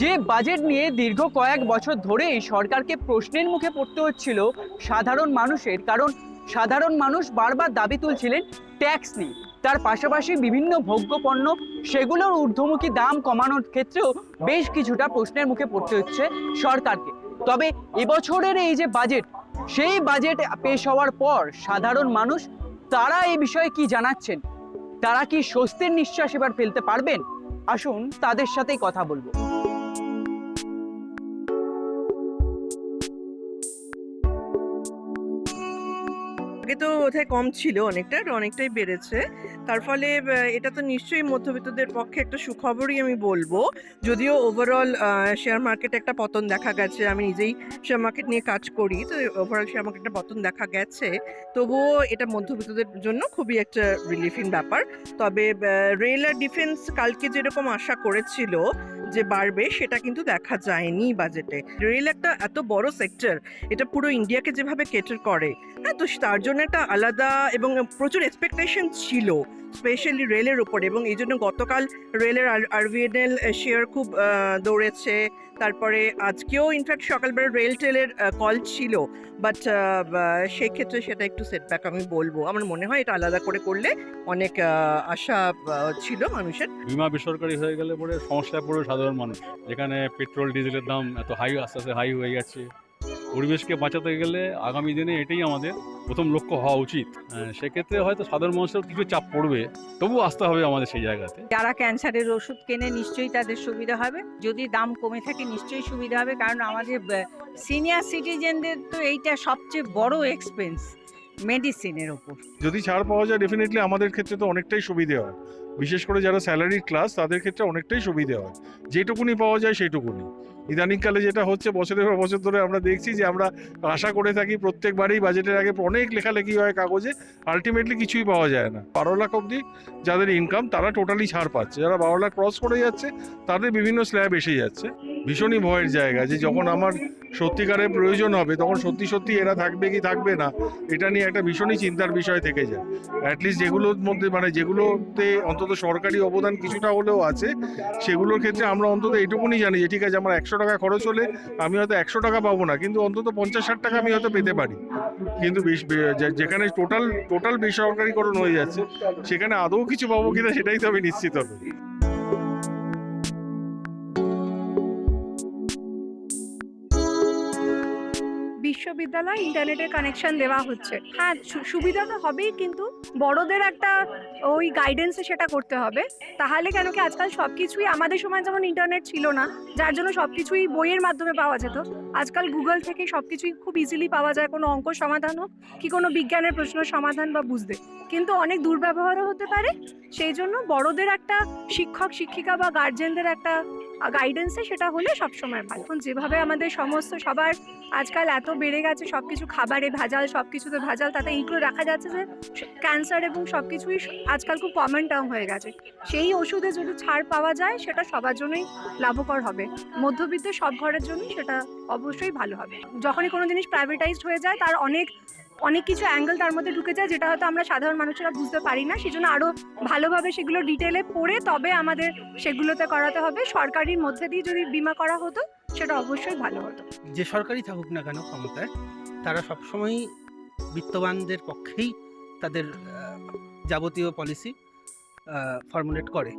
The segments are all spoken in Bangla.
যে বাজেট নিয়ে দীর্ঘ কয়েক বছর ধরেই সরকারকে প্রশ্নের মুখে পড়তে হচ্ছিল সাধারণ মানুষের, কারণ সাধারণ মানুষ বারবার দাবি তুলছিলেন ট্যাক্স নিয়ে। তার পাশাপাশি বিভিন্ন ভোগ্যপণ্য, সেগুলোর ঊর্ধ্বমুখী দাম কমানোর ক্ষেত্রেও বেশ কিছুটা প্রশ্নের মুখে পড়তে হচ্ছে সরকারকে। তবে এবছরের এই যে বাজেট সেই বাজেট পেশ হওয়ার পর সাধারণ মানুষ, তারা এই বিষয়ে কি জানাচ্ছেন? তারা কি স্বস্তির নিঃশ্বাস এবার ফেলতে পারবেন? আসুন তাদের সাথেই কথা বলব। আগে তো বোধহয় কম ছিল অনেকটা অনেকটাই বেড়েছে। তার ফলে এটা তো নিশ্চয়ই মধ্যবিত্তদের পক্ষে একটা সুখবরই আমি বলব। যদিও ওভারঅল শেয়ার মার্কেটে একটা পতন দেখা গেছে, আমি নিজেই শেয়ার মার্কেট নিয়ে কাজ করি, তো ওভারঅল শেয়ার মার্কেটে পতন দেখা গেছে। তবুও এটা মধ্যবিত্তদের জন্য খুবই একটা রিলিফিং ব্যাপার। তবে রেল আর ডিফেন্স কালকে যেরকম আশা করেছিল যে বাড়বে, সেটা কিন্তু দেখা যায়নি বাজেটে রেল একটা এত বড় সেক্টর এটা পুরো ইন্ডিয়াকে যেভাবে কেটার করে হ্যাঁ তো তার জন্য একটা আলাদা এবং প্রচুর এক্সপেকটেশন ছিল স্পেশালি রেলের উপরে এবং এই জন্য গতকাল রেলের আরভিএনএল শেয়ার খুব দৌড়েছে। তারপরে আজকেও ইনফ্যাক্ট সকালবেলা রেল টেলের কল ছিল। বাট সেক্ষেত্রে সেটা একটু সেটব্যাক আমি বলব। আমার মনে হয় এটা আলাদা করে করলে অনেক আশা ছিল মানুষের। বিমা বেসরকারি হয়ে গেলে পরে সমস্যায় পড়বে সাধারণ মানুষ। যেখানে পেট্রোল ডিজেলের দাম এত হাই আস্তে আস্তে হাই হয়ে যাচ্ছে। পরিবেশকে বাঁচাতে গেলে আগামী দিনে এটাই আমাদের প্রথম লক্ষ্য হওয়া উচিত। সেক্ষেত্রে হয়তো সাধারণ মানুষের কিছু চাপ পড়বে তবু আসতে হবে আমাদের সেই জায়গাতে। যারা ক্যান্সারের ওষুধ কেনে নিশ্চয়ই তাদের সুবিধা হবে। যদি দাম কমে থাকে নিশ্চয়ই সুবিধা হবে কারণ আমাদের সিনিয়র সিটিজেনদের তো এইটা সবচেয়ে বড় এক্সপেন্স মেডিসিনের ওপর। যদি ছাড় পাওয়া যায় ডেফিনেটলি আমাদের ক্ষেত্রে তো অনেকটাই সুবিধে হয়। বিশেষ করে যারা স্যালারি ক্লাস তাদের ক্ষেত্রে অনেকটাই সুবিধে হয়। যেটুকুনি পাওয়া যায় সেইটুকুনি ইদানিংকালে যেটা হচ্ছে, বছরের পর বছর ধরে আমরা দেখছি যে আমরা আশা করে থাকি প্রত্যেকবারেই বাজেটের আগে অনেক লেখালেখি হয় কাগজে আলটিমেটলি কিছুই পাওয়া যায় না। বারো লাখ অবধি যাদের ইনকাম তারা টোটালি ছাড় পাচ্ছে। যারা বারো লাখ ক্রস করে যাচ্ছে, তাদের বিভিন্ন স্ল্যাব এসে যাচ্ছে। ভীষণই ভয়ের জায়গা যে যখন আমার সত্যিকারের প্রয়োজন হবে, তখন সত্যি সত্যি এরা থাকবে কি থাকবে না, এটা নিয়ে একটা ভীষণই চিন্তার বিষয় থেকে যায়। অ্যাটলিস্ট যেগুলোর মধ্যে মানে যেগুলোতে অন্তত সরকারি অবদান কিছুটা হলেও আছে, সেগুলোর ক্ষেত্রে আমরা অন্তত এটুকুনি জানি যে, ঠিক আছে, আমার একশো টাকা খরচ হলে আমি হয়তো একশো টাকা পাবো না, কিন্তু অন্তত পঞ্চাশ ষাট টাকা আমি হয়তো পেতে পারি। কিন্তু যেখানে টোটাল টোটাল বেসরকারিকরণ হয়ে যাচ্ছে, সেখানে আদৌ কিছু পাবো কিনা সেটাই তো আমি নিশ্চিত হব। বিশ্ববিদ্যালয় ইন্টারনেটের কানেকশন দেওয়া হচ্ছে। হ্যাঁ সুবিধা তো হবেই কিন্তু। বড়দের একটা ওই গাইডেন্সে সেটা করতে হবে। তাহলে কেন কি আজকাল সব কিছুই আমাদের সময় যেমন ইন্টারনেট ছিল না, যার জন্য সব কিছুই বইয়ের মাধ্যমে পাওয়া যেত। আজকাল গুগল থেকে সব কিছুই খুব ইজিলি পাওয়া যায়। কোনো অঙ্ক সমাধান হোক কি কোনো বিজ্ঞানের প্রশ্ন সমাধান বা বুঝতে। কিন্তু অনেক দুর্ব্যবহারও হতে পারে। সেই জন্য বড়দের একটা শিক্ষক, শিক্ষিকা বা গার্জেনদের একটা গাইডেন্সে সেটা হলে সবসময় ভালো। এখন যেভাবে আমাদের সমস্ত সবার আজকাল এত বেড়ে গেছে সব কিছু খাবারে ভেজাল সব কিছুতে ভেজাল, তাতে এইগুলো দেখা যাচ্ছে যে ক্যান্সার এবং সব কিছুই আজকাল খুব কমন টার্ম হয়ে গেছে। সেই ওষুধে যদি ছাড় পাওয়া যায়, সেটা সবার জন্যই লাভকর হবে। মধ্যবিত্তের সব ঘরের জন্যই সেটা অবশ্যই ভালো হবে। যখনই কোনো জিনিস প্রাইভেটাইজড হয়ে যায়, তার অনেক অনেক কিছু অ্যাঙ্গেল তার মধ্যে ঢুকে যায় যেটা হয়তো আমরা সাধারণ মানুষেরা বুঝতে পারি না। সেজন্য আরও ভালোভাবে সেগুলো ডিটেলে পড়ে তবে আমাদের সেগুলোতে করাতে হবে। সরকারির মধ্যে দিয়ে যদি বিমা করা হতো, সেটা অবশ্যই ভালো হতো। যে সরকারি থাকুক না কেন ক্ষমতায়, তারা সবসময়ই বিত্তবানদের পক্ষেই তাদের যাবতীয় পলিসি ফর্মুলেট করে।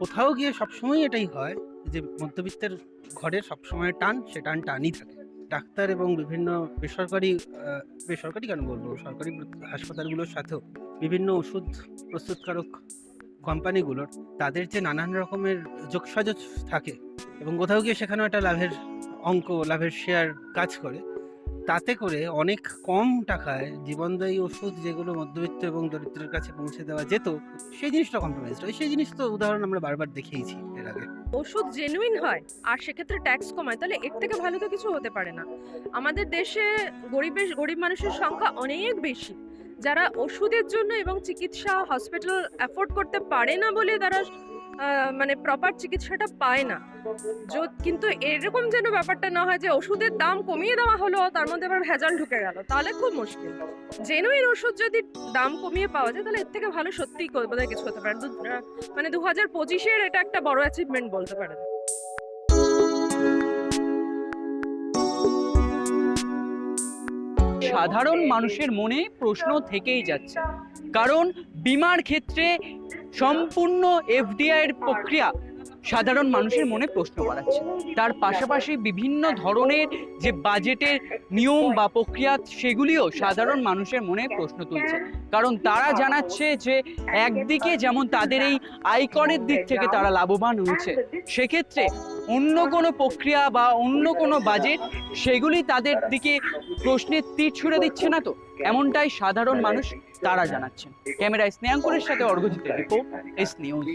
কোথাও গিয়ে সবসময় এটাই হয় যে মধ্যবিত্তের ঘরের সবসময় টান, সে টান টানই থাকে। ডাক্তার এবং বিভিন্ন বেসরকারি বেসরকারি কেন বলব? সরকারি হাসপাতালগুলোর সাথেও বিভিন্ন ওষুধ প্রস্তুতকারক কোম্পানিগুলোর তাদের যে নানান রকমের যোগসাজশ থাকে এবং কোথাও গিয়ে সেখানেও একটা লাভের অঙ্ক, লাভের শেয়ার কাজ করে, তাতে করে অনেক কম টাকায় জীবনদায়ী ওষুধ যেগুলো মধ্যবিত্ত এবং দরিদ্রের কাছে পৌঁছে দেওয়া যেত, সেই জিনিসটা কম্প্রোমাইজ হয় সেই জিনিস তো উদাহরণ আমরা বারবার দেখিয়েছি এর আগে। ওষুধ জেনুইন হয়, আর সেক্ষেত্রে ট্যাক্স কমায়, তাহলে এর থেকে ভালো তো কিছু হতে পারে না। আমাদের দেশে গরিবের, গরিব মানুষের সংখ্যা অনেক বেশি। যারা ওষুধের জন্য এবং চিকিৎসা হসপিটাল অ্যাফোর্ড করতে পারে না বলে তারা মানে প্রপার চিকিৎসাটা পায় না। কিন্তু এরকম যেন ব্যাপারটা না হয় যে ওষুধের দাম কমিয়ে দেওয়া হলো, তার মধ্যে আবার ভেজাল ঢুকে গেল, তাহলে খুব মুশকিল। জেনুইন ওষুধ যদি দাম কমিয়ে পাওয়া যায়, তাহলে এর থেকে ভালো সত্যিই বোধহয় কিছু হতে পারে। মানে দু হাজার পঁচিশের এটা একটা বড় অ্যাচিভমেন্ট বলতে পারেন। সাধারণ মানুষের মনে প্রশ্ন থেকেই যাচ্ছে। কারণ বিমার ক্ষেত্রে সম্পূর্ণ এফডিআই এর প্রক্রিয়া সাধারণ মানুষের মনে প্রশ্ন বাড়াচ্ছে। তার পাশাপাশি বিভিন্ন ধরনের যে বাজেটের নিয়ম বা প্রক্রিয়া, সেগুলিও সাধারণ মানুষের মনে প্রশ্ন তুলছে। কারণ তারা জানাচ্ছে যে, একদিকে যেমন তাদের এই আয়করের দিক থেকে তারা লাভবান হয়েছে, সেক্ষেত্রে অন্য কোনো প্রক্রিয়া বা অন্য কোনো বাজেট, সেগুলি তাদের দিকে প্রশ্নের তীর ছুড়ে দিচ্ছে না তো? এমনটাই সাধারণ মানুষ তারা জানাচ্ছেন। ক্যামেরায় স্নেহাঙ্কুরের সাথে অর্ঘজিতের রিপোর্ট, এস নিউজ।